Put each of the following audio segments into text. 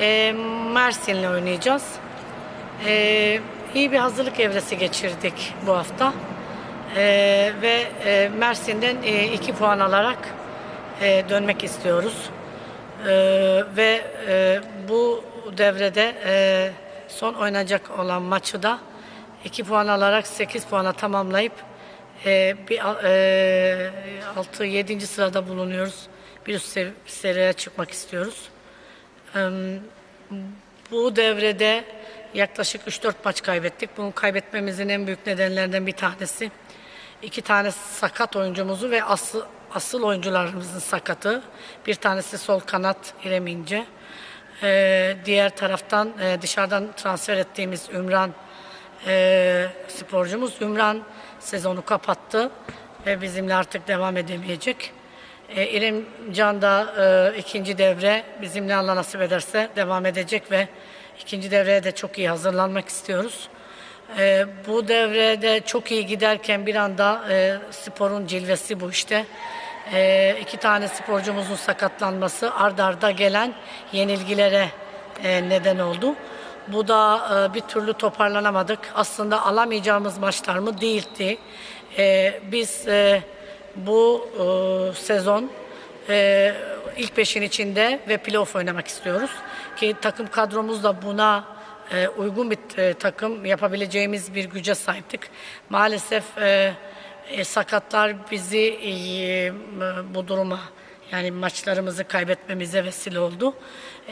e, Mersin'le oynayacağız. E, iyi bir hazırlık evresi geçirdik bu hafta. E, ve e, Mersin'den e, iki puan alarak e, dönmek istiyoruz. E, ve e, bu devrede e, son oynanacak olan maçı da 2 puan alarak 8 puana tamamlayıp e, bir 6 7. sırada bulunuyoruz. Bir üst sev- seriye çıkmak istiyoruz. Bu devrede yaklaşık 3-4 maç kaybettik. Bunu kaybetmemizin en büyük nedenlerinden bir tanesi iki tane sakat oyuncumuzu ve asıl, asıl oyuncularımızın sakatı. Bir tanesi sol kanat İrem İnce. Ee, diğer taraftan e, dışarıdan transfer ettiğimiz Ümran e, sporcumuz. Ümran sezonu kapattı ve bizimle artık devam edemeyecek. E, İrem Can da e, ikinci devre bizimle Allah nasip ederse devam edecek ve ikinci devreye de çok iyi hazırlanmak istiyoruz. E, bu devrede çok iyi giderken bir anda e, sporun cilvesi bu işte. E, iki tane sporcumuzun sakatlanması ard arda gelen yenilgilere e, neden oldu. Bu da e, bir türlü toparlanamadık. Aslında alamayacağımız maçlar mı değildi. E, biz e, bu e, sezon e, ilk beşin içinde ve playoff oynamak istiyoruz. Ki takım kadromuz da buna e, uygun bir e, takım yapabileceğimiz bir güce sahiptik. Maalesef e, e, sakatlar bizi e, bu duruma yani maçlarımızı kaybetmemize vesile oldu.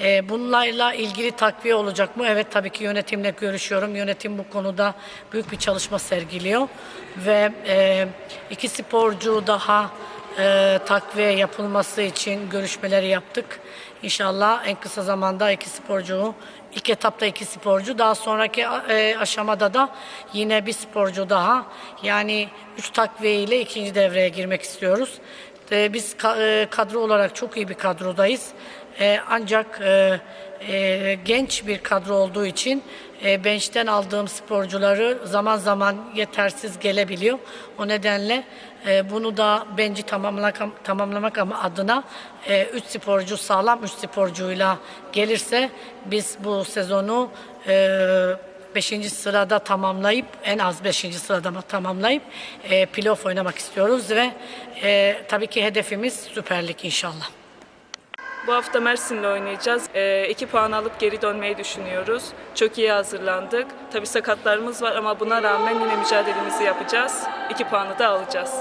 E, bunlarla ilgili takviye olacak mı? Evet tabii ki yönetimle görüşüyorum. Yönetim bu konuda büyük bir çalışma sergiliyor ve e, iki sporcu daha e, takviye yapılması için görüşmeleri yaptık. İnşallah en kısa zamanda iki sporcu, ilk etapta iki sporcu, daha sonraki e, aşamada da yine bir sporcu daha. Yani üç takviye ile ikinci devreye girmek istiyoruz. E, biz e, kadro olarak çok iyi bir kadrodayız. E, ancak e, e, genç bir kadro olduğu için e, bench'ten aldığım sporcuları zaman zaman yetersiz gelebiliyor. O nedenle bunu da benci tamamlamak, tamamlamak ama adına 3 sporcu sağlam 3 sporcuyla gelirse biz bu sezonu 5. sırada tamamlayıp en az 5. sırada tamamlayıp e, playoff oynamak istiyoruz ve e, tabii ki hedefimiz Süper Lig inşallah. Bu hafta Mersin'le oynayacağız. 2 puan alıp geri dönmeyi düşünüyoruz. Çok iyi hazırlandık. Tabii sakatlarımız var ama buna rağmen yine mücadelemizi yapacağız. 2 puanı da alacağız.